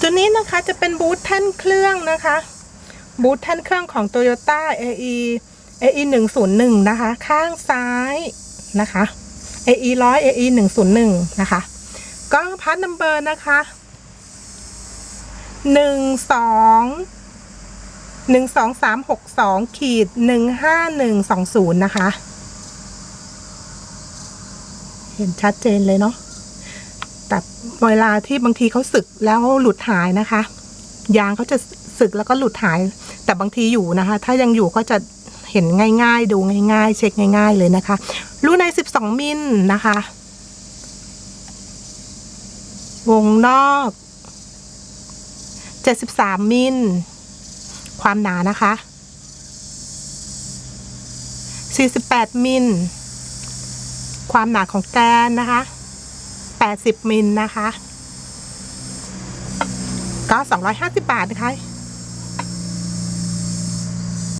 ตัวนี้นะคะจะเป็นบูทแท่นเครื่องนะคะ บูทแท่นเครื่องของ Toyota AE AE 101นะคะ ข้างซ้ายนะคะ AE 100 AE 101นะคะ ก็พาร์ทนัมเบอร์นะคะหนึ่งสองหนึ่งสองสามหกสองขีดหนึ่งห้าหนึ่งสองศูนย์นะคะ เห็นชัดเจนเลยเนาะ แต่เวลาที่บางทีเขาสึกแล้วหลุดหายนะคะ ยางเขาจะสึกแล้วก็หลุดหาย แต่บางทีอยู่นะคะ ถ้ายังอยู่ก็จะเห็นง่าย ๆ ดูง่าย ๆ เช็คง่าย ๆ เลยนะคะ รูใน 12 มิลนะคะ วงนอก 73 มิล ความหนานะคะ 48 มิล ความหนาของแกนนะคะ 80 มิลนะคะ ก็ 250 บาทนะคะ